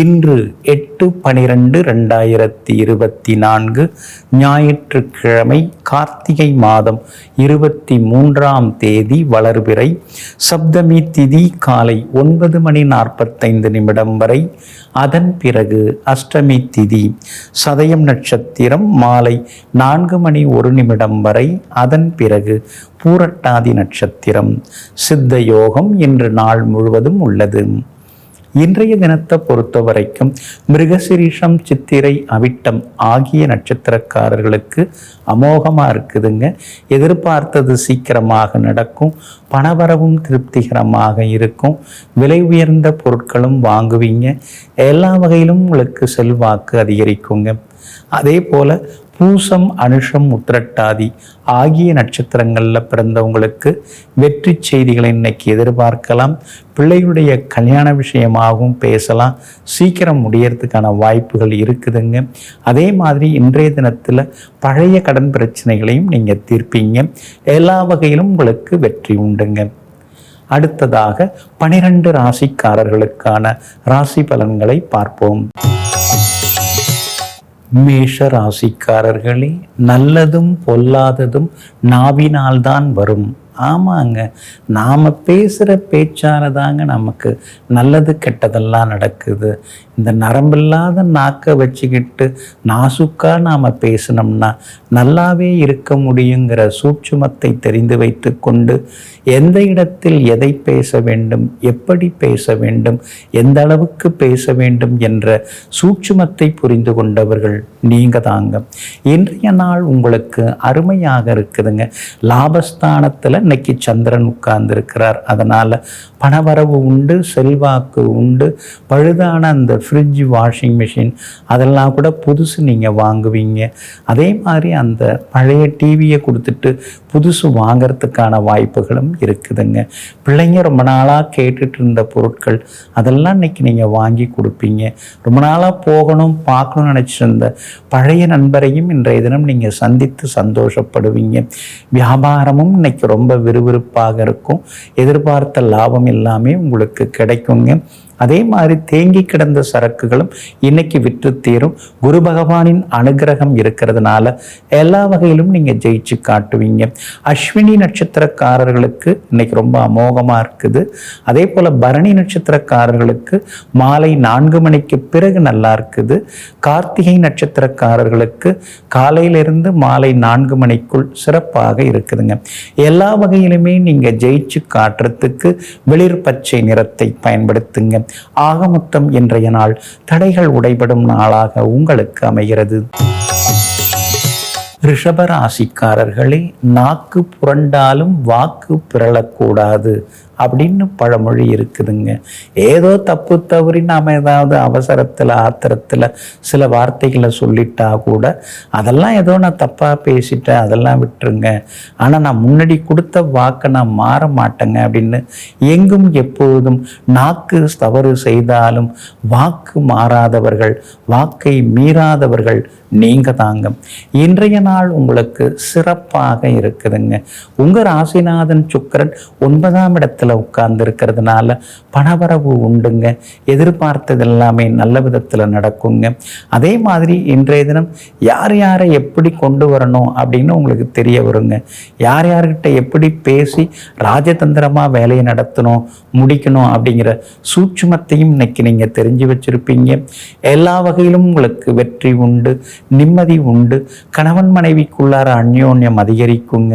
இன்று எட்டு பனிரெண்டு ரெண்டாயிரத்தி இருபத்தி நான்கு ஞாயிற்றுக்கிழமை கார்த்திகை மாதம் இருபத்தி மூன்றாம் தேதி வளர்பிறை. சப்தமி திதி காலை ஒன்பது மணி நாற்பத்தைந்து நிமிடம் வரை. அதன் பிறகு அஷ்டமி திதி. சதயம் நட்சத்திரம் மாலை நான்கு மணி ஒரு நிமிடம் வரை. அதன் பிறகு பூரட்டாதி நட்சத்திரம். சித்த யோகம் இன்று நாள் முழுவதும் உள்ளது. இன்றைய தினத்தை பொறுத்த வரைக்கும் மிருகசிரீஷம் சித்திரை அவிட்டம் ஆகிய நட்சத்திரக்காரர்களுக்கு அமோகமாக இருக்குதுங்க. எதிர்பார்த்தது சீக்கிரமாக நடக்கும். பணவரவும் திருப்திகரமாக இருக்கும். விலை உயர்ந்த பொருட்களும் வாங்குவீங்க. எல்லா வகையிலும் உங்களுக்கு செல்வாக்கு அதிகரிக்குங்க. அதே போல் பூசம் அனுஷம் உத்திரட்டாதி ஆகிய நட்சத்திரங்களில் பிறந்தவங்களுக்கு வெற்றி செய்திகளை இன்னைக்கு எதிர்பார்க்கலாம். பிள்ளையுடைய கல்யாண விஷயமாகவும் பேசலாம். சீக்கிரம் முடியறதுக்கான வாய்ப்புகள் இருக்குதுங்க. அதே மாதிரி இன்றைய தினத்தில் பழைய கடன் பிரச்சனைகளையும் நீங்கள் தீர்ப்பீங்க. எல்லா வகையிலும் உங்களுக்கு வெற்றி உண்டுங்க. அடுத்ததாக பனிரெண்டு ராசிக்காரர்களுக்கான ராசி பலன்களை பார்ப்போம். மேஷ ராசிக்காரர்களே நல்லதும் பொல்லாததும் நாவினால்தான் வரும். ஆமாங்க நாம் பேசுகிற பேச்சால தாங்க நமக்கு நல்லது கெட்டதெல்லாம் நடக்குது. இந்த நரம்பில்லாத நாக்கை வச்சுக்கிட்டு நாசுக்காக நாம் பேசினோம்னா நல்லாவே இருக்க முடியுங்கிற சூட்சுமத்தை தெரிந்து வைத்து கொண்டு எந்த இடத்தில் எதை பேச வேண்டும் எப்படி பேச வேண்டும் எந்த அளவுக்கு பேச வேண்டும் என்ற சூட்சுமத்தை புரிந்து கொண்டவர்கள் நீங்கள் தாங்க. இன்றைய நாள் உங்களுக்கு அருமையாக இருக்குதுங்க. லாபஸ்தானத்தில் இன்னைக்கு சந்திரன் உட்கார்ந்திருக்கிறார். அதனால் பணவரவு உண்டு செல்வாக்கு உண்டு. பழுதான அந்த ஃப்ரிட்ஜ் வாஷிங் மிஷின் அதெல்லாம் கூட புதுசு நீங்கள் வாங்குவீங்க. அதே மாதிரி அந்த பழைய டிவியை கொடுத்துட்டு புதுசு வாங்கிறதுக்கான வாய்ப்புகளும் இருக்குதுங்க. பிள்ளைங்க ரொம்ப நாளாக கேட்டுட்டு இருந்த பொருட்கள் அதெல்லாம் இன்னைக்கு நீங்கள் வாங்கி கொடுப்பீங்க. ரொம்ப நாளாக போகணும் பார்க்கணும்னு நினச்சிருந்த பழைய நண்பரையும் இன்றைய தினம் நீங்கள் சந்தித்து சந்தோஷப்படுவீங்க. வியாபாரமும் இன்னைக்கு ரொம்ப விறுவிறுப்பாக இருக்கும். எதிர்பார்த்த லாபம் எல்லாமே உங்களுக்கு கிடைக்குங்க. அதே மாதிரி தேங்கி கிடந்த சரக்குகளும் இன்னைக்கு விற்று தீரும். குரு பகவானின் அனுகிரகம் இருக்கிறதுனால எல்லா வகையிலும் நீங்கள் ஜெயிச்சு காட்டுவீங்க. அஸ்வினி நட்சத்திரக்காரர்களுக்கு இன்னைக்கு ரொம்ப அமோகமாக இருக்குது. அதே போல் பரணி நட்சத்திரக்காரர்களுக்கு மாலை நான்கு மணிக்கு பிறகு நல்லா இருக்குது. கார்த்திகை நட்சத்திரக்காரர்களுக்கு காலையிலிருந்து மாலை நான்கு மணிக்குள் சிறப்பாக இருக்குதுங்க. எல்லா வகையிலுமே நீங்கள் ஜெயிச்சு காட்டுறதுக்கு வெளிர் பச்சை நிறத்தை பயன்படுத்துங்க. ஆகமுத்தம் இன்றைய நாள் தடைகள் உடைபடும் நாளாக உங்களுக்கு அமைகிறது. ரிஷபராசிக்காரர்களே நாக்கு புரண்டாலும் வாக்கு பிறளக்கூடாது அப்படின்னு பழமொழி இருக்குதுங்க. ஏதோ தப்பு தவறி நாம் ஏதாவது அவசரத்தில் ஆத்திரத்தில் சில வார்த்தைகளை சொல்லிட்டா கூட அதெல்லாம் ஏதோ நான் தப்பாக பேசிட்டேன் அதெல்லாம் விட்டுருங்க. ஆனால் நான் முன்னாடி கொடுத்த வாக்கை நான் மாற மாட்டேங்க அப்படின்னு எங்கும் எப்பொழுதும் நாக்கு தவறு செய்தாலும் வாக்கு மாறாதவர்கள் வாக்கை மீறாதவர்கள் நீங்க தாங்க. இன்றைய நாள் உங்களுக்கு சிறப்பாக இருக்குதுங்க. உங்கள் ராசிநாதன் சுக்கரன் ஒன்பதாம் இடத்துல உட்கார்ந்து இருக்கிறதுனால பணவரவு உண்டுங்க. எதிர்பார்த்தது எல்லாமே நல்ல விதத்தில் நடக்குங்க. அதே மாதிரி இன்றைய தினம் யார் யாரை எப்படி கொண்டு வரணும் அப்படின்னு உங்களுக்கு தெரிய வருங்க. யார் யார்கிட்ட எப்படி பேசி ராஜதந்திரமாக வேலையை நடத்தணும் முடிக்கணும் அப்படிங்கிற சூட்சுமத்தையும் இன்னைக்கு நீங்கள் தெரிஞ்சு வச்சிருப்பீங்க. எல்லா வகையிலும் உங்களுக்கு வெற்றி உண்டு நிம்மதி உண்டு. கணவன் மனைவிக்குள்ளார அந்யோன்யம் அதிகரிக்குங்க.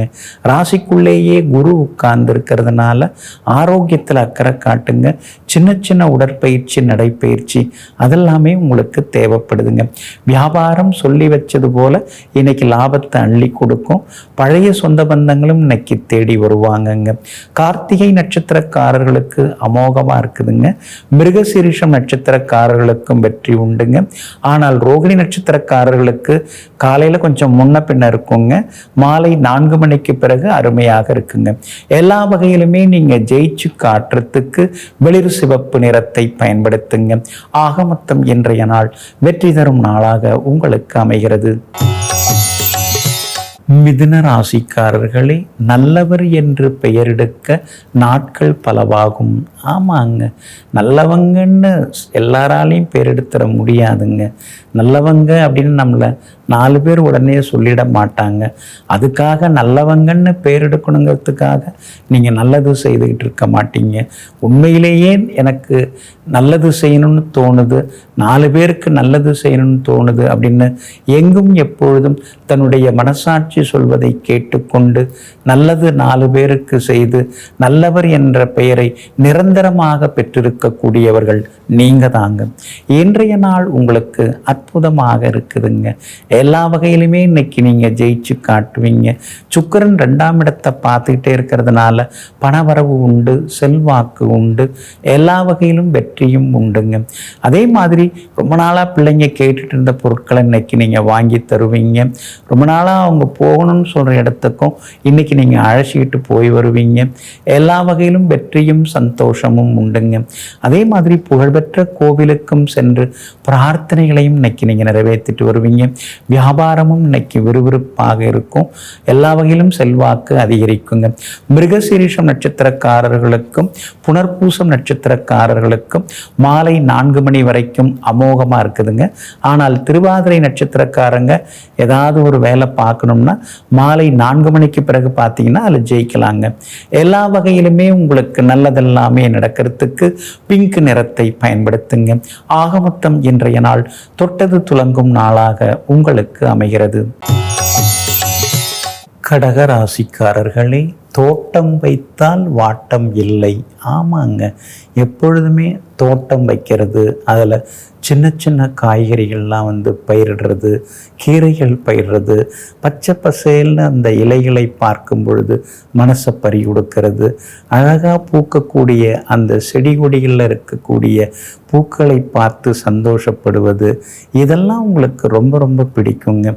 ராசிக்குள்ளேயே குரு உட்கார்ந்து இருக்கிறதுனால ஆரோக்கியத்தில் அக்கறை காட்டுங்க. சின்ன சின்ன உடற்பயிற்சி நடைப்பயிற்சி அதெல்லாமே உங்களுக்கு தேவைப்படுதுங்க. வியாபாரம் சொல்லி வச்சது போல இன்னைக்கு லாபத்தை அள்ளி கொடுக்கும். பழைய சொந்த பந்தங்களும் இன்னைக்கு தேடி வருவாங்கங்க. கார்த்திகை நட்சத்திரக்காரர்களுக்கு அமோகமாக இருக்குதுங்க. மிருகசீரிஷம் நட்சத்திரக்காரர்களுக்கும் வெற்றி உண்டுங்க. ஆனால் ரோகிணி நட்சத்திரக்காரர்களுக்கு காலையில் கொஞ்சம் முன்ன பின்ன இருக்குங்க. மாலை நான்கு மணிக்கு பிறகு அருமையாக இருக்குங்க. எல்லா வகையிலுமே நீங்கள் ஜெயிச்சு காட்டுறதுக்கு வெளிர் சிவப்பு நிறத்தை பயன்படுத்துங்க. ஆக மொத்தம் இன்றைய நாள் வெற்றி தரும் நாளாக உங்களுக்கு அமைகிறது. மிதுன ராசிக்காரர்களே நல்லவர் என்று பெயரெடுக்க நாட்கள் பலவாகும். ஆமாங்க நல்லவங்கன்னு எல்லாராலையும் பெயரெடுத்துட முடியாதுங்க. நல்லவங்க அப்படின்னு நம்மளை நாலு பேர் உடனே சொல்லிட மாட்டாங்க. அதுக்காக நல்லவங்கன்னு பேர் எடுக்கணுங்கிறதுக்காக நீங்கள் நல்லது செய்துக்கிட்டு இருக்க மாட்டீங்க. உண்மையிலேயே எனக்கு நல்லது செய்யணும்னு தோணுது. நாலு பேருக்கு நல்லது செய்யணும்னு தோணுது அப்படின்னு எங்கும் எப்பொழுதும் தன்னுடைய மனசாட்சி சொல்வதை கேட்டுக்கொண்டு நல்லது நாலு பேருக்கு செய்து நல்லவர் என்ற பெயரை நிரந்தரமாக பெற்றிருக்கக்கூடியவர்கள் நீங்க தாங்க. இன்றைய நாள் உங்களுக்கு அற்புதமாக இருக்குதுங்க. எல்லா வகையிலுமே இன்னைக்கு நீங்கள் ஜெயிச்சு காட்டுவீங்க. சுக்கரன் ரெண்டாம் இடத்தை பார்த்துக்கிட்டே இருக்கிறதுனால பணவரவு உண்டு செல்வாக்கு உண்டு எல்லா வகையிலும் வெற்றியும் உண்டுங்க. அதே மாதிரி ரொம்ப நாளாக பிள்ளைங்க கேட்டுட்டு இருந்த பொருட்களை இன்னைக்கு நீங்கள் வாங்கி தருவீங்க. ரொம்ப நாளாக அவங்க போகணும்னு சொல்கிற இடத்துக்கும் இன்னைக்கு நீங்கள் அழைச்சிக்கிட்டு போய் வருவீங்க. எல்லா வகையிலும் வெற்றியும் சந்தோஷமும் உண்டுங்க. அதே மாதிரி புகழ்பெற்ற கோவிலுக்கும் சென்று பிரார்த்தனைகளையும் இன்னைக்கு நீங்கள் நிறைவேற்றிட்டு வருவீங்க. வியாபாரமும் இன்னைக்கு விறுவிறுப்பாக இருக்கும். எல்லா வகையிலும் செல்வாக்கு அதிகரிக்குங்க. மிருகசீரிஷம் நட்சத்திரக்காரர்களுக்கும் புனர்பூசம் நட்சத்திரக்காரர்களுக்கும் மாலை நான்கு மணி வரைக்கும் அமோகமாக இருக்குதுங்க. ஆனால் திருவாதிரை நட்சத்திரக்காரங்க ஏதாவது ஒரு வேலை பார்க்கணும்னா மாலை நான்கு மணிக்கு பிறகு பார்த்தீங்கன்னா அதில் ஜெயிக்கலாங்க. எல்லா வகையிலுமே உங்களுக்கு நல்லதெல்லாமே நடக்கிறதுக்கு பிங்க் நிறத்தை பயன்படுத்துங்க. ஆக மொத்தம் இன்றைய நாள் தொட்டது துலங்கும் நாளாக உங்கள் உங்களுக்கு அமைகிறது. கடகராசிக்காரர்களே தோட்டம் வைத்தால் வாட்டம் இல்லை. ஆமாங்க. எப்பொழுதுமே தோட்டம் வைக்கிறது அதில் சின்ன சின்ன காய்கறிகள்லாம் வந்து பயிரிடுறது கீரைகள் பயிரிடுறது பச்சை பசேல்னு அந்த இலைகளை பார்க்கும் பொழுது மனசை பறி கொடுக்கறது அழகாக பூக்கக்கூடிய அந்த செடி கொடிகளில் இருக்கக்கூடிய பூக்களை பார்த்து சந்தோஷப்படுவது இதெல்லாம் உங்களுக்கு ரொம்ப ரொம்ப பிடிக்குங்க.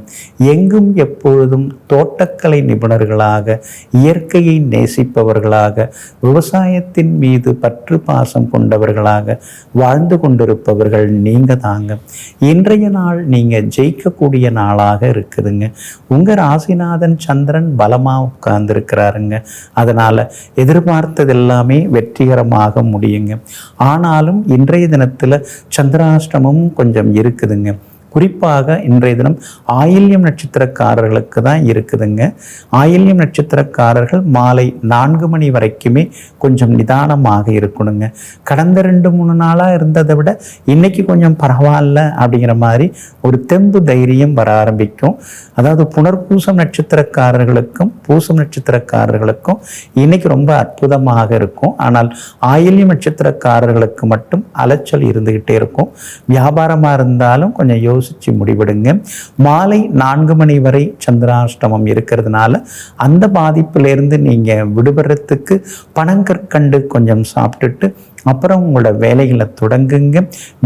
எங்கும் எப்பொழுதும் தோட்டக்கலை நிபுணர்களாக இயற்கையை நேசிப்பவர்களாக விவசாயத்தின் மீது பற்று பாசம் கொண்டவர்களாக வாழ்ந்து கொண்டிருப்பவர்கள் நீங்கள் தாங்க. இன்றைய நாள் நீங்கள் ஜெயிக்கக்கூடிய நாளாக இருக்குதுங்க. உங்க ராசிநாதன் சந்திரன் பலமா உட்கார்ந்துருக்கிறாருங்க. அதனால எதிர்பார்த்தது எல்லாமே வெற்றிகரமாக முடியுங்க. ஆனாலும் இன்றைய தினத்துல சந்திராஷ்டமும் கொஞ்சம் இருக்குதுங்க. குறிப்பாக இன்றைய தினம் ஆயில்யம் நட்சத்திரக்காரர்களுக்கு தான் இருக்குதுங்க. ஆயில்யம் நட்சத்திரக்காரர்கள் மாலை நான்கு மணி வரைக்குமே கொஞ்சம் நிதானமாக இருக்கணுங்க. கடந்த ரெண்டு மூணு நாளாக இருந்ததை விட இன்னைக்கு கொஞ்சம் பரவாயில்ல அப்படிங்கிற மாதிரி ஒரு தெம்பு தைரியம் வர ஆரம்பிக்கும். அதாவது புனர்பூசம் நட்சத்திரக்காரர்களுக்கும் பூசம் நட்சத்திரக்காரர்களுக்கும் இன்னைக்கு ரொம்ப அற்புதமாக இருக்கும். ஆனால் ஆயில்யம் நட்சத்திரக்காரர்களுக்கு மட்டும் அலைச்சல் இருந்துகிட்டே இருக்கும். வியாபாரமாக இருந்தாலும் கொஞ்சம் யோசித்து முடிவெடுங்க. மாலை நான்கு மணி வரை சந்திராஷ்டமம் இருக்கிறதுனால அந்த பாதிப்பிலிருந்து நீங்கள் விடுபடுறதுக்கு பனங்கற்கண்டு கொஞ்சம் சாப்பிட்டுட்டு அப்புறம் உங்களோட வேலைகளை தொடங்குங்க.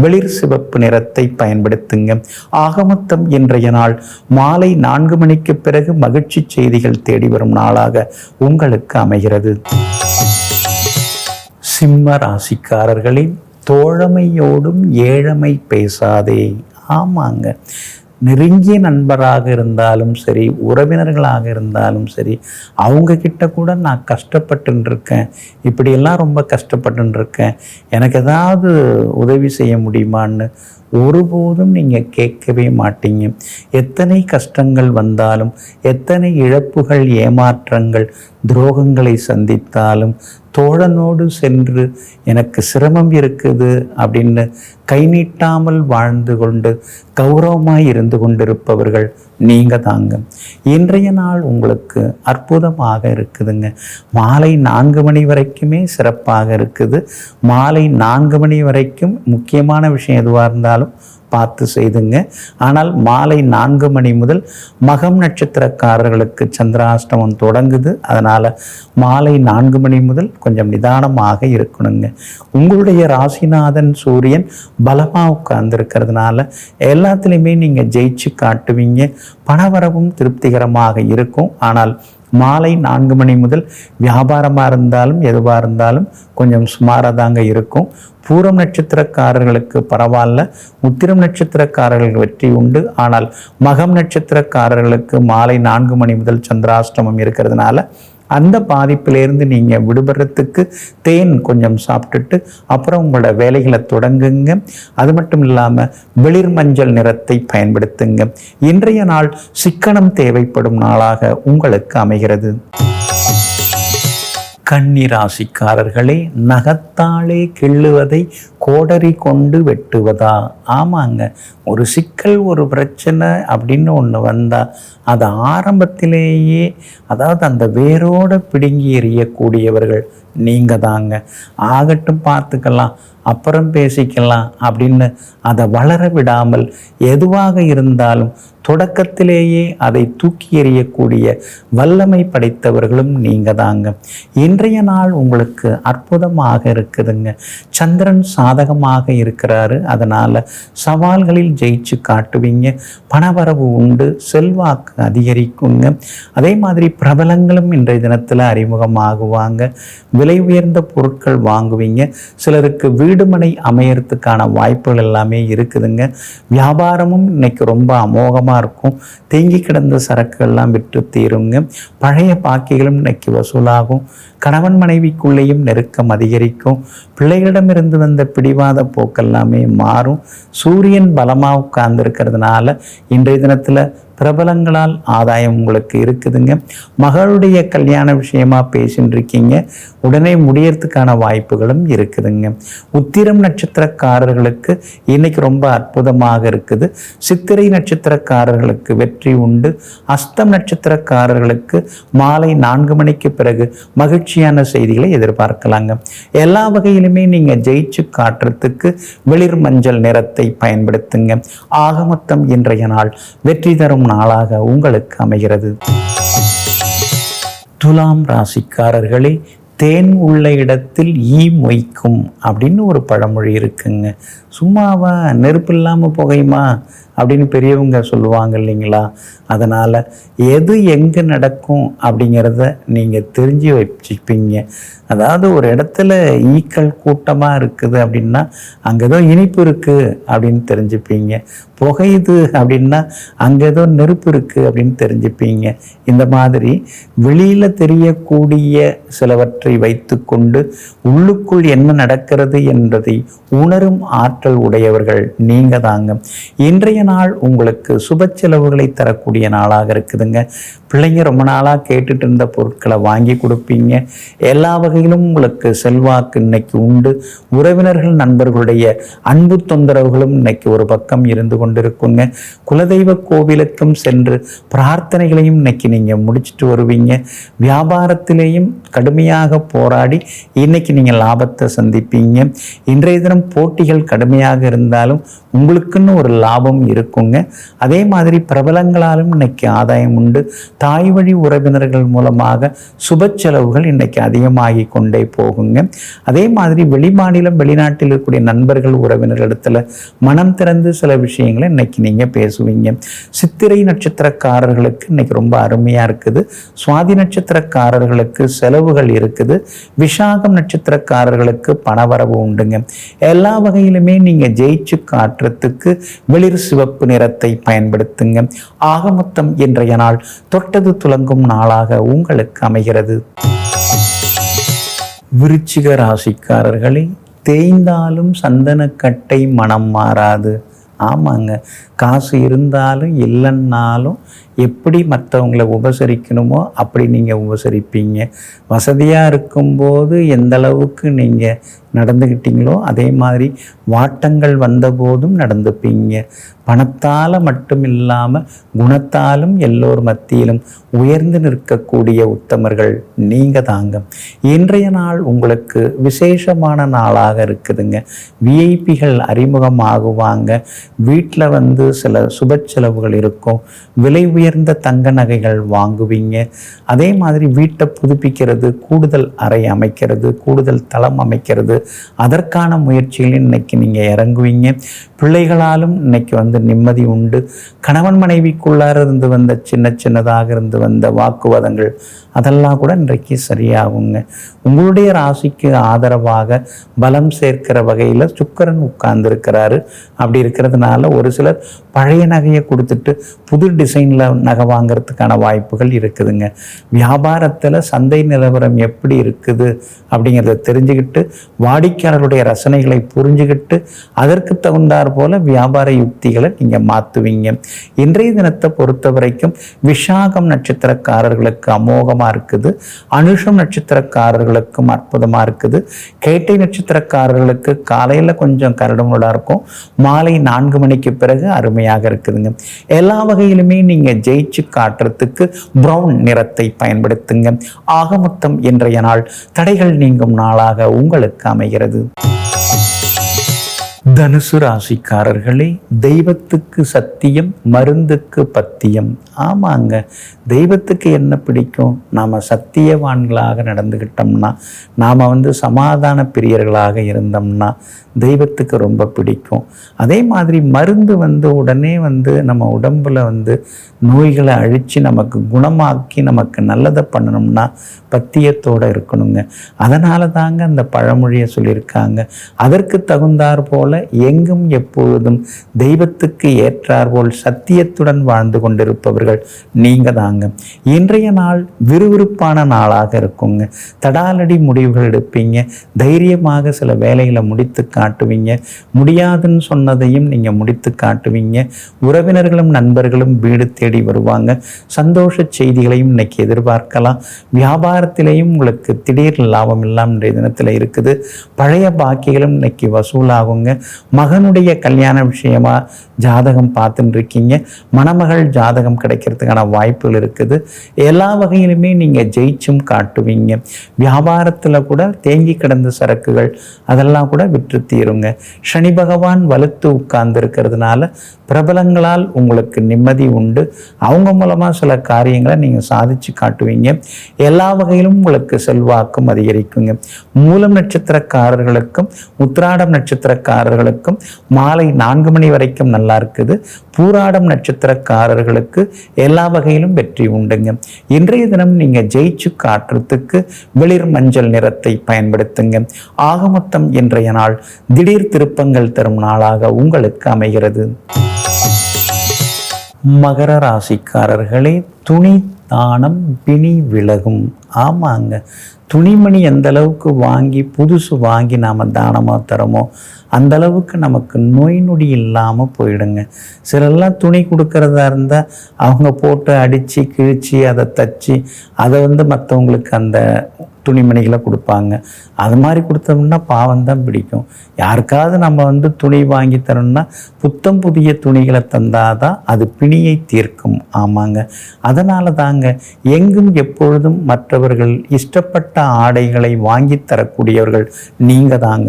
வெளிர் சிவப்பு நிறத்தை பயன்படுத்துங்க. ஆகமொத்தம் இன்றைய நாள் மாலை நான்கு மணிக்கு பிறகு மகிழ்ச்சி செய்திகள் தேடி வரும் நாளாக உங்களுக்கு அமைகிறது. சிம்ம ராசிக்காரர்களின் தோழமையோடும் ஏழமை பேசாதே. ஆமாங்க. நெருங்கிய நண்பராக இருந்தாலும் சரி உறவினர்களாக இருந்தாலும் சரி அவங்க கிட்ட கூட நான் கஷ்டப்பட்டுருக்கேன் இப்படியெல்லாம் ரொம்ப கஷ்டப்பட்டுருக்கேன் எனக்கு ஏதாவது உதவி செய்ய முடியுமான்னு ஒருபோதும் நீங்கள் கேட்கவே மாட்டீங்க. எத்தனை கஷ்டங்கள் வந்தாலும் எத்தனை இழப்புகள் ஏமாற்றங்கள் துரோகங்களை சந்தித்தாலும் தோழனோடு சென்று எனக்கு சிரமம் இருக்குது அப்படின்னு கை நீட்டாமல் வாழ்ந்து கொண்டு கௌரவமாய் இருந்து கொண்டிருப்பவர்கள் நீங்கள் தாங்க. இன்றைய நாள் உங்களுக்கு அற்புதமாக இருக்குதுங்க. மாலை நான்கு மணி வரைக்குமே சிறப்பாக இருக்குது. மாலை நான்கு மணி வரைக்கும் முக்கியமான விஷயம் எதுவாக இருந்தாலும் பார்த்து செய்துங்க. ஆனால் மாலை நான்கு மணி முதல் மகம் நட்சத்திரக்காரர்களுக்கு சந்திராஷ்டமம் தொடங்குது. அதனால் மாலை நான்கு மணி முதல் கொஞ்சம் நிதானமாக இருக்கணுங்க. உங்களுடைய ராசிநாதன் சூரியன் பலமாக உட்கார்ந்துருக்கிறதுனால எல்லாத்துலேயுமே நீங்கள் ஜெயிச்சு காட்டுவீங்க. பணவரவும் திருப்திகரமாக இருக்கும். ஆனால் மாலை நான்கு மணி முதல் வியாபாரமாக இருந்தாலும் எதுவாக இருந்தாலும் கொஞ்சம் சுமாராக தாங்க இருக்கும். பூரம் நட்சத்திரக்காரர்களுக்கு பரவாயில்ல. உத்திரம் நட்சத்திரக்காரர்களுக்கு வெற்றி உண்டு. ஆனால் மகம் நட்சத்திரக்காரர்களுக்கு மாலை நான்கு மணி முதல் சந்திராஷ்டமம் இருக்கிறதுனால அந்த பாதிப்பிலேருந்து நீங்கள் விடுபடுறதுக்கு தேன் கொஞ்சம் சாப்பிட்டுட்டு அப்புறம் உங்களோட வேலைகளை தொடங்குங்க. அது மட்டும் இல்லாமல் வெளிர் மஞ்சள் நிறத்தை பயன்படுத்துங்க. இன்றைய நாள் சிக்கனம் தேவைப்படும் நாளாக உங்களுக்கு அமைகிறது. கன்னிராசிக்காரர்களே நகத்தாலே கிள்ளுவதை கோடரி கொண்டு வெட்டுவதா? ஆமாங்க ஒரு சிக்கல் ஒரு பிரச்சனை அப்படின்னு ஒன்று வந்தால் அது ஆரம்பத்திலேயே அதாவது அந்த வேரோடு பிடுங்கி எறியக்கூடியவர்கள் நீங்கள் தாங்க. ஆகட்டும் பார்த்துக்கலாம் அப்புறம் பேசிக்கலாம் அப்படின்னு அதை வளர விடாமல் எதுவாக இருந்தாலும் தொடக்கத்திலேயே அதை தூக்கி எறியக்கூடிய வல்லமை படைத்தவர்களும் நீங்கள் தாங்க. இன்றைய நாள் உங்களுக்கு அற்புதமாக இருக்குதுங்க. சந்திரன் சாதகமாக இருக்கிறாரு. அதனால் சவால்களில் ஜெயிச்சு காட்டுவீங்க. பணவரவு உண்டு செல்வாக்கு அதிகரிக்குங்க. அதே மாதிரி பிரபலங்களும் இன்றைய தினத்தில் அறிமுகமாகுவாங்க. விலை உயர்ந்த பொருட்கள் வாங்குவீங்க. சிலருக்கு வீடுமனை அமையறதுக்கான வாய்ப்புகள் எல்லாமே இருக்குதுங்க. வியாபாரமும் இன்னைக்கு ரொம்ப அமோகமாக இருக்கும். தேங்கி கிடந்த சரக்குகள்லாம் விற்று தீருங்க. பழைய பாக்கிகளும் இன்னைக்கு வசூலாகும். கணவன் மனைவிக்குள்ளேயும் நெருக்கம் அதிகரிக்கும். பிள்ளைகளிடமிருந்து வந்த பிடிவாத போக்கெல்லாமே மாறும். சூரியன் பலமாக உட்கார்ந்துருக்கிறதுனால இன்றைய தினத்தில் பிரபலங்களால் ஆதாயம் உங்களுக்கு இருக்குதுங்க. மகளுடைய கல்யாண விஷயமா பேசின்னு இருக்கீங்க உடனே முடியறதுக்கான வாய்ப்புகளும் இருக்குதுங்க. உத்திரம் நட்சத்திரக்காரர்களுக்கு இன்னைக்கு ரொம்ப அற்புதமாக இருக்குது. சித்திரை நட்சத்திரக்காரர்களுக்கு வெற்றி உண்டு. அஸ்தம் நட்சத்திரக்காரர்களுக்கு மாலை நான்கு மணிக்கு பிறகு மகிழ்ச்சியான செய்திகளை எதிர்பார்க்கலாங்க. எல்லா வகையிலுமே நீங்கள் ஜெயிச்சு காட்டுறதுக்கு வெளிர் மஞ்சள் நிறத்தை பயன்படுத்துங்க. ஆக மொத்தம் இன்றைய நாள் வெற்றி தரும் நாளாக உங்களுக்கு அமைகிறது. துலாம் ராசிக்காரர்களே தேன் உள்ள இடத்தில் ஈ மொய்க்கும் அப்படின்னு ஒரு பழமொழி இருக்குங்க. சும்மாவா நெருப்பு இல்லாமல் புகையுமா? அப்படின்னு பெரியவங்க சொல்லுவாங்க இல்லைங்களா? அதனால் எது எங்கே நடக்கும் அப்படிங்கிறத நீங்கள் தெரிஞ்சு வச்சுப்பீங்க. அதாவது ஒரு இடத்துல ஈக்கள் கூட்டமாக இருக்குது அப்படின்னா அங்கே ஏதோ இனிப்பு இருக்குது அப்படின்னு தெரிஞ்சுப்பீங்க. புகையுது அப்படின்னா அங்கே ஏதோ நெருப்பு இருக்குது அப்படின்னு தெரிஞ்சுப்பீங்க. இந்த மாதிரி வெளியில் தெரியக்கூடிய சிலவற்றை வைத்துக்கொண்டு உள்ளுக்குள் என்ன நடக்கிறது என்பதை உணரும் ஆற்றல் உடையவர்கள் நீங்கள் தாங்க. இன்றைய நாள் உங்களுக்கு சுப செலவுகளை தரக்கூடிய நாளாக இருக்குதுங்க. பிள்ளைங்க ரொம்ப நாளாக கேட்டுட்டு இருந்த பொருட்களை வாங்கி கொடுப்பீங்க. எல்லா வகையிலும் உங்களுக்கு செல்வாக்கு இன்னைக்கு உண்டு. உறவினர்கள் நண்பர்களுடைய அன்பு தொந்தரவுகளும் இன்னைக்கு ஒரு பக்கம் இருந்து கொண்டிருக்குங்க. குலதெய்வ கோவிலுக்கும் சென்று பிரார்த்தனைகளையும் இன்னைக்கு நீங்கள் முடிச்சுட்டு வருவீங்க. வியாபாரத்திலேயும் கடுமையாக போராடி இன்னைக்கு நீங்கள் லாபத்தை சந்திப்பீங்க. இன்றைய தினம் போட்டிகள் கடுமையாக இருந்தாலும் உங்களுக்குன்னு ஒரு லாபம் இருக்குங்க. அதே மாதிரி பிரபலங்களாலும் இன்னைக்கு ஆதாயம் உண்டு. தாய் வழி உறவினர்கள் மூலமாக சுப செலவுகள் இன்னைக்கு அதிகமாகி கொண்டே போகுங்க. அதே மாதிரி வெளிமாநிலம் வெளிநாட்டில் இருக்கக்கூடிய நண்பர்கள் உறவினர்களிடத்துல மனம் திறந்து சில விஷயங்களை இன்னைக்கு நீங்கள் பேசுவீங்க. சித்திரை நட்சத்திரக்காரர்களுக்கு இன்னைக்கு ரொம்ப அருமையாக இருக்குது. சுவாதி நட்சத்திரக்காரர்களுக்கு செலவுகள் இருக்குது. விஷாகம் நட்சத்திரக்காரர்களுக்கு பணவரவு உண்டுங்க. எல்லா வகையிலுமே நீங்கள் ஜெயிச்சு காட்டுறதுக்கு வெளிர் சிவப்பு நிறத்தை பயன்படுத்துங்க. ஆக மொத்தம் இன்றைய நாள் தொட்டது துலங்கும் நாளாக உங்களுக்கு அமைகிறது. விருச்சிக ராசிக்காரர்களே தேய்ந்தாலும் சந்தனக்கட்டை மனம் மாறாது. ஆமாங்க. காசு இருந்தாலும் இல்லைன்னாலும் எப்படி மற்றவங்களை உபசரிக்கணுமோ அப்படி நீங்கள் உபசரிப்பீங்க. வசதியாக இருக்கும்போது எந்த அளவுக்கு நீங்கள் நடந்துக்கிட்டீங்களோ அதே மாதிரி வாட்டங்கள் வந்தபோதும் நடந்துப்பீங்க. பணத்தால் மட்டும் இல்லாமல் குணத்தாலும் எல்லோர் மத்தியிலும் உயர்ந்து நிற்கக்கூடிய உத்தமர்கள் நீங்கள் தாங்க. இன்றைய நாள் உங்களுக்கு விசேஷமான நாளாக இருக்குதுங்க. விஐபிகள் அறிமுகம் ஆகுவாங்க வீட்டில் வந்து சில சுப செலவுகள் இருக்கும். விலை உயர்ந்த தங்க நகைகள் வாங்குவீங்க. அதே மாதிரி வீட்டை புதுப்பிக்கிறது கூடுதல் அறை அமைக்கிறது கூடுதல் தளம் அமைக்கிறது அதற்கான முயற்சிகளில் இன்னைக்கு நீங்கள் இறங்குவீங்க. பிள்ளைகளாலும் இன்னைக்கு வந்து நிம்மதி உண்டு. கணவன் மனைவிக்குள்ளார இருந்து வந்த சின்ன சின்னதாக இருந்து வந்த வாக்குவாதங்கள் அதெல்லாம் கூட இன்றைக்கு சரியாகுங்க. உங்களுடைய ராசிக்கு ஆதரவாக பலம் சேர்க்கிற வகையில் சுக்கரன் உட்கார்ந்துருக்கிறாரு. அப்படி இருக்கிறதுனால ஒரு சிலர் பழைய நகையை கொடுத்துட்டு புது டிசைனில் நகை வாங்குறதுக்கான வாய்ப்புகள் இருக்குதுங்க. வியாபாரத்தில் சந்தை நிலவரம் எப்படி இருக்குது அப்படிங்கிறத தெரிஞ்சுக்கிட்டு வாடிக்கையாளர்களுடைய ரசனைகளை புரிஞ்சுக்கிட்டு அதற்கு தகுந்தாற் போல வியாபார யுக்திகளை நீங்கள் மாற்றுவீங்க இன்றைய தினத்தை பொறுத்த வரைக்கும் விஷாகம் நட்சத்திரக்காரர்களுக்கு அமோகமாக இருக்குது. அனுஷம் நட்சத்திரக்காரர்களுக்கும் அற்புதமாக இருக்குது. கேட்டை நட்சத்திரக்காரர்களுக்கு காலையில் கொஞ்சம் கரடுமுடாக இருக்கும். மாலை நான்கு மணிக்கு பிறகு அருமையாக இருக்குதுங்க. எல்லா வகையிலுமே நீங்கள் ஜெயிச்சு காட்டுறதுக்கு ப்ரௌன் நிறத்தை பயன்படுத்துங்க. ஆக மொத்தம் இன்றைய நாள் தடைகள் நீங்கும் நாளாக உங்களுக்கு அமைகிறது. தனுசு ராசிக்காரர்களே தெய்வத்துக்கு சத்தியம் மருந்துக்கு பத்தியம். ஆமாங்க தெய்வத்துக்கு என்ன பிடிக்கும்? நாம் சத்தியவான்களாக நடந்துக்கிட்டோம்னா நாம் வந்து சமாதான பிரியர்களாக இருந்தோம்னா தெய்வத்துக்கு ரொம்ப பிடிக்கும். அதே மாதிரி மருந்து வந்து உடனே வந்து நம்ம உடம்பில் வந்து நோய்களை அழித்து நமக்கு குணமாக்கி நமக்கு நல்லதை பண்ணணும்னா பத்தியத்தோடு இருக்கணுங்க. அதனால தாங்க அந்த பழமொழியை சொல்லியிருக்காங்க. அதற்கு தகுந்தாற் போல எங்கும் எப்பொழுதும் தெய்வத்துக்கு ஏற்றாற்போல் சத்தியத்துடன் வாழ்ந்து கொண்டிருப்பவர்கள் நீங்க தாங்க. இன்றைய நாள் விறுவிறுப்பான நாளாக இருக்குங்க. தடாலடி முடிவுகள் எடுப்பீங்க. தைரியமாக சில வேலைகளை முடித்து காட்டுவீங்க. முடியாதுன்னு சொன்னதையும் நீங்கள் முடித்து காட்டுவீங்க. உறவினர்களும் நண்பர்களும் வீடு தேடி வருவாங்க. சந்தோஷ செய்திகளையும் இன்னைக்கு எதிர்பார்க்கலாம். வியாபாரத்திலேயும் உங்களுக்கு திடீர் லாபம் இல்லாம இன்றைய தினத்தில் இருக்குது. பழைய பாக்கிகளும் இன்னைக்கு வசூலாகுங்க. மகனுடைய கல்யாண விஷயமா ஜாதகம் பார்த்துட்டு இருக்கீங்க மணமகள் ஜாதகம் கிடைக்கிறதுக்கான வாய்ப்புகள் இருக்குது. எல்லா வகையிலுமே நீங்கள் ஜெயிச்சும் காட்டுவீங்க. வியாபாரத்தில் கூட தேங்கி கிடந்த சரக்குகள் அதெல்லாம் கூட விற்று தீருங்க. சனி பகவான் வலுத்து உட்கார்ந்து இருக்கிறதுனால பிரபலங்களால் உங்களுக்கு நிம்மதி உண்டு. அவங்க மூலமாக சில காரியங்களை நீங்கள் சாதிச்சு காட்டுவீங்க. எல்லா வகையிலும் உங்களுக்கு செல்வாக்கும் அதிகரிக்குங்க. மூலம் நட்சத்திரக்காரர்களுக்கும் உத்திராடம் நட்சத்திரக்காரர்களுக்கும் மாலை நான்கு மணி வரைக்கும் நல்லா இருக்குது. பூராடம் நட்சத்திரக்காரர்களுக்கு எல்லா வகையிலும் வெற்றி உண்டுங்க. இன்றைய தினம் நீங்கள் ஜெயிச்சு காட்டுறதுக்கு வெளிர் மஞ்சள் நிறத்தை பயன்படுத்துங்க. ஆக மொத்தம் இன்றைய நாள் திடீர் திருப்பங்கள் தரும் நாளாக உங்களுக்கு அமைகிறது. மகர ராசிக்காரர்களே துணி தானம் பிணி விலகும். ஆமாங்க துணிமணி எந்த அளவுக்கு வாங்கி புதுசு வாங்கி நாம் தானமாக தரமோ அந்த அளவுக்கு நமக்கு நோய் நொடி இல்லாமல் போயிடுங்க. சிலெல்லாம் துணி கொடுக்கறதா இருந்தால் அவங்க போட்டு அடித்து கிழிச்சு அதை தச்சு அதை வந்து மற்றவங்களுக்கு அந்த துணிமணிகளை கொடுப்பாங்க. அது மாதிரி கொடுத்தோம்னா பாவம் தான் பிடிக்கும். யாருக்காவது நம்ம வந்து துணி வாங்கி தரணும்னா புத்தம் புதிய துணிகளை தந்தாதான் அது பிணியை தீர்க்கும். ஆமாங்க. அதனால தாங்க எங்கும் எப்பொழுதும் மற்றவர்கள் இஷ்டப்பட்ட ஆடைகளை வாங்கி தரக்கூடியவர்கள் நீங்க தாங்க.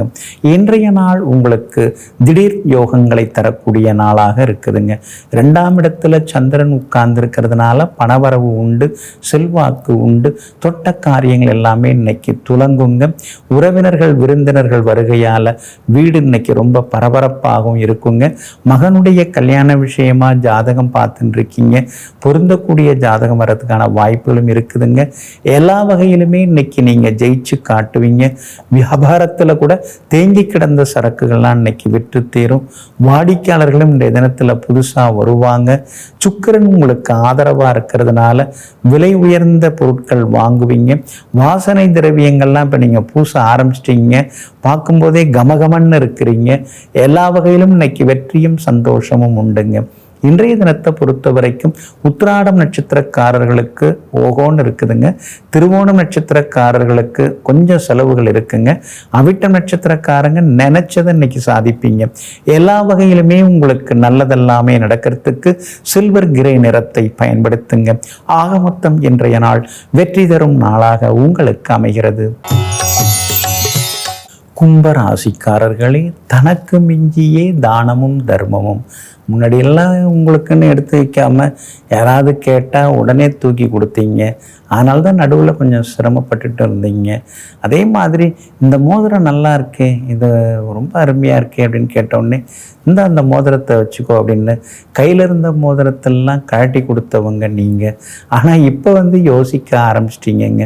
இன்றைய நாள் உங்களுக்கு திடீர் யோகங்களை தரக்கூடிய நாளாக இருக்குதுங்க. ரெண்டாம் இடத்துல சந்திரன் உட்கார்ந்து இருக்கிறதுனால பணவரவு உண்டு செல்வாக்கு உண்டு தொட்ட காரியங்கள் எல்லாமே இன்னைக்கு துலங்குங்க. உறவினர்கள் விருந்தினர்கள் வருகையால் வீடு இன்னைக்கு ரொம்ப பரபரப்பாகவும் இருக்குங்க. மகனுடைய கல்யாண விஷயமா ஜாதகம் பார்த்துட்டு இருக்கீங்க பொருந்தக்கூடிய ஜாதகம் வர்றதுக்கான வாய்ப்புகளும் இருக்குதுங்க. எல்லா வகையிலுமே இன்னைக்கு நீங்கள் ஜெயிச்சு காட்டுவீங்க. வியாபாரத்தில் கூட தேங்கி கிடந்த சரக்குகள்லாம் இன்னைக்கு விற்று தீரும். வாடிக்கையாளர்களும் இந்த தினத்தில் புதுசாக வருவாங்க. சுக்கரன் உங்களுக்கு ஆதரவாக இருக்கிறதுனால விலை உயர்ந்த பொருட்கள் வாங்குவீங்க. வாசனை திரவியங்கள்லாம் இப்போ நீங்கள் பூச ஆரம்பிச்சிட்டீங்க. பார்க்கும்போதே கமகமன்னு இருக்கிறீங்க. எல்லா வகையிலும் இன்னைக்கு வெற்றியும் சந்தோஷமும் உண்டுங்க. இன்றைய தினத்தை பொறுத்த வரைக்கும் உத்திராடம் நட்சத்திரக்காரர்களுக்கு ஓகோன்னு இருக்குதுங்க. திருவோணம் நட்சத்திரக்காரர்களுக்கு கொஞ்சம் செலவுகள் இருக்குங்க. அவிட்டம் நட்சத்திரக்காரங்க நினைச்சதை இன்னைக்கு சாதிப்பீங்க. எல்லா வகையிலுமே உங்களுக்கு நல்லதெல்லாமே நடக்கிறதுக்கு சில்வர் கிரே நிறத்தை பயன்படுத்துங்க. ஆக மொத்தம் இன்றைய நாள் வெற்றி தரும் நாளாக உங்களுக்கு அமைகிறது. கும்பராசிக்காரர்களே தனக்கு மிஞ்சியே தானமும் தர்மமும். முன்னாடியெல்லாம் உங்களுக்குன்னு எடுத்து வைக்காமல் யாராவது கேட்டால் உடனே தூக்கி கொடுத்தீங்க. அதனால தான் நடுவில் கொஞ்சம் சிரமப்பட்டுட்டு இருந்தீங்க. அதே மாதிரி இந்த மோதிரம் நல்லா இருக்கே இது ரொம்ப அருமையாக இருக்கே அப்படின்னு கேட்டோடனே இந்த அந்த மோதிரத்தை வச்சுக்கோ அப்படின்னு கையில் இருந்த மோதிரத்தெல்லாம் கழட்டி கொடுத்தவங்க நீங்கள் ஆனால் இப்போ வந்து யோசிக்க ஆரம்பிச்சிட்டிங்கங்க.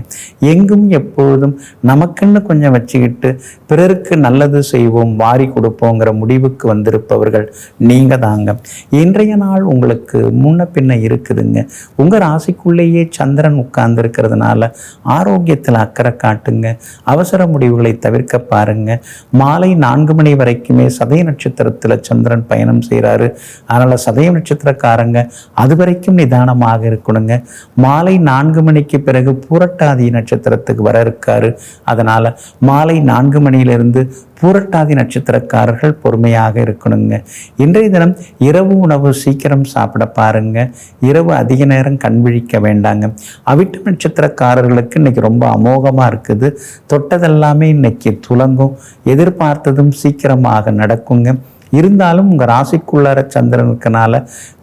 எங்கும் எப்பொழுதும் நமக்குன்னு கொஞ்சம் வச்சுக்கிட்டு பிறருக்கு நல்லது செய்வோம் வாரி கொடுப்போங்கிற முடிவுக்கு வந்திருப்பவர்கள் நீங்கள் தாங்க. இன்றைய நாள் உங்களுக்கு முன்ன பின்ன இருக்குதுங்க. உங்கள் ராசிக்குள்ளேயே சந்திரன் உட்கார்ந்து சார்ந்திருக்கிறதுனால ஆரோக்கியத்தில் அக்கறை காட்டுங்க. அவசர முடிவுகளை தவிர்க்க பாருங்க. மாலை நான்கு மணி வரைக்குமே சதய நட்சத்திரத்தில் சந்திரன் பயணம் செய்கிறாரு அதனால் சதய நட்சத்திரக்காரங்க அது வரைக்கும் நிதானமாக இருக்கணுங்க. மாலை நான்கு மணிக்கு பிறகு பூரட்டாதி நட்சத்திரத்துக்கு வர இருக்காரு. அதனால் மாலை நான்கு மணியிலிருந்து பூரட்டாதி நட்சத்திரக்காரர்கள் பொறுமையாக இருக்கணுங்க. இன்றைய தினம் இரவு உணவு சீக்கிரம் சாப்பிட பாருங்க. இரவு அதிக நேரம் கண் விழிக்க வேண்டாங்க. அவிட்டு நட்சத்திரக்காரர்களுக்கு இன்றைக்கி ரொம்ப அமோகமாக இருக்குது. தொட்டதெல்லாமே இன்னைக்கு துலங்கும். எதிர்பார்த்ததும் சீக்கிரமாக நடக்குங்க. இருந்தாலும் உங்கள் ராசிக்குள்ளார சந்திரன் இருக்கனால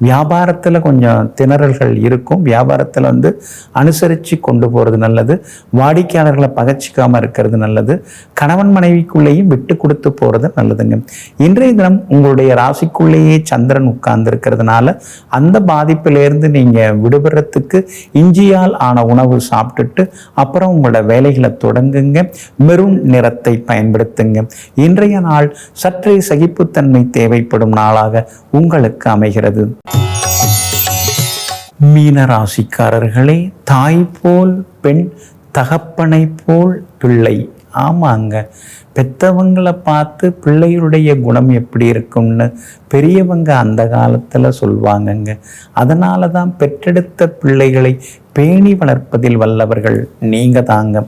வியாபாரத்தில் கொஞ்சம் திணறல்கள் இருக்கும். வியாபாரத்தில் வந்து அனுசரித்து கொண்டு போகிறது நல்லது. வாடிக்கையாளர்களை பகச்சிக்காமல் இருக்கிறது நல்லது. கணவன் மனைவிக்குள்ளேயும் விட்டு கொடுத்து போகிறது நல்லதுங்க. இன்றைய தினம் உங்களுடைய ராசிக்குள்ளேயே சந்திரன் உட்கார்ந்து இருக்கிறதுனால அந்த பாதிப்பிலேருந்து நீங்கள் விடுபடுறதுக்கு இஞ்சியால் ஆன உணவு சாப்பிட்டுட்டு அப்புறம் உங்களோட வேலைகளை தொடங்குங்க. மெரூன் நிறத்தை பயன்படுத்துங்க. இன்றைய நாள் சற்றே சகிப்புத்தன்மை தேவைப்படும் நாளாக உங்களுக்கு அமைகிறது. மீன ராசிக்காரர்களே தாய் போல் பெண் தகப்பனை போல் பிள்ளை. ஆமாங்க பெத்தவங்களை பார்த்து பிள்ளைகளுடைய குணம் எப்படி இருக்கும்னு பெரியவங்க அந்த காலத்தில் சொல்வாங்கங்க. அதனால தான் பெற்றெடுத்த பிள்ளைகளை பேணி வளர்ப்பதில் வல்லவர்கள் நீங்கள் தாங்க.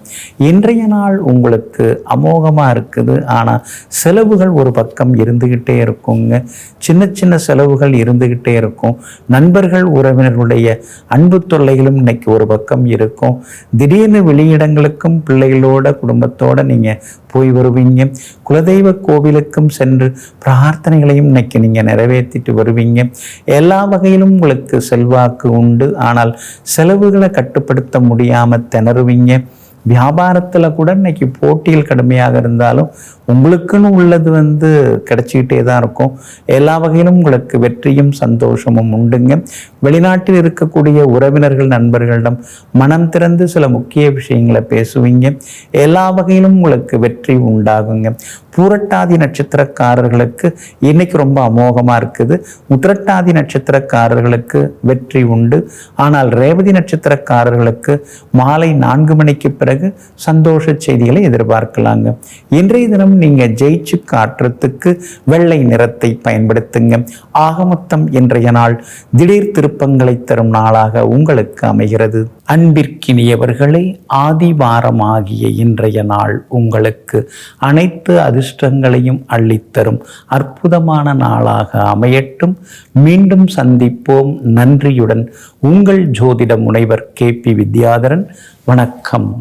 இன்றைய நாள் உங்களுக்கு அமோகமாக இருக்குது. ஆனால் செலவுகள் ஒரு பக்கம் இருந்துக்கிட்டே இருக்குங்க. சின்ன சின்ன செலவுகள் இருந்துக்கிட்டே இருக்கும். நண்பர்கள் உறவினர்களுடைய அன்பு தொல்லைகளும் இன்னைக்கு ஒரு பக்கம் இருக்கும். திடீர்னு வெளியிடங்களுக்கும் பிள்ளைகளோட குடும்பத்தோட நீங்கள் போய் வருவீங்க. குலதெய்வ கோவிலுக்கும் சென்று பிரார்த்தனைகளையும் இன்னைக்கு நீங்கள் நிறைவேற்றிட்டு வருவீங்க. எல்லா வகையிலும் உங்களுக்கு செல்வாக்கு உண்டு. ஆனால் செலவுகள் கட்டுப்படுத்த முடியாமல் திணறுவீங்க. வியாபாரத்தில் கூட இன்னைக்கு போட்டியில் கடுமையாக இருந்தாலும் உங்களுக்குன்னு உள்ளது வந்து கிடைச்சிக்கிட்டே தான் இருக்கும். எல்லா வகையிலும் உங்களுக்கு வெற்றியும் சந்தோஷமும் உண்டுங்க. வெளிநாட்டில் இருக்கக்கூடிய உறவினர்கள் நண்பர்களிடம் மனம் திறந்து சில முக்கிய விஷயங்களை பேசுவீங்க. எல்லா வகையிலும் உங்களுக்கு வெற்றி உண்டாகுங்க. பூரட்டாதி நட்சத்திரக்காரர்களுக்கு இன்னைக்கு ரொம்ப அமோகமாக இருக்குது. உத்திரட்டாதி நட்சத்திரக்காரர்களுக்கு வெற்றி உண்டு. ஆனால் ரேவதி நட்சத்திரக்காரர்களுக்கு மாலை நான்கு மணிக்கு பிறகு சந்தோஷ செய்திகளை எதிர்பார்க்கலாங்க. இன்றைய தினம் நீங்கள் ஜெயிச்சு காட்டுறதுக்கு வெள்ளை நிறத்தை பயன்படுத்துங்க. ஆகமொத்தம் இன்றைய நாள் திடீர் திருப்பங்களை தரும் நாளாக உங்களுக்கு அமைகிறது. அன்பிற்கினியவர்களே ஆதிவாரமாகிய இன்றைய நாள் உங்களுக்கு அனைத்து அதிர்ஷ்டங்களையும் அள்ளித்தரும். அற்புதமான நாளாக அமையட்டும். மீண்டும் சந்திப்போம். நன்றியுடன் உங்கள் ஜோதிட முனைவர் கே பி வித்யாதரன். வணக்கம்.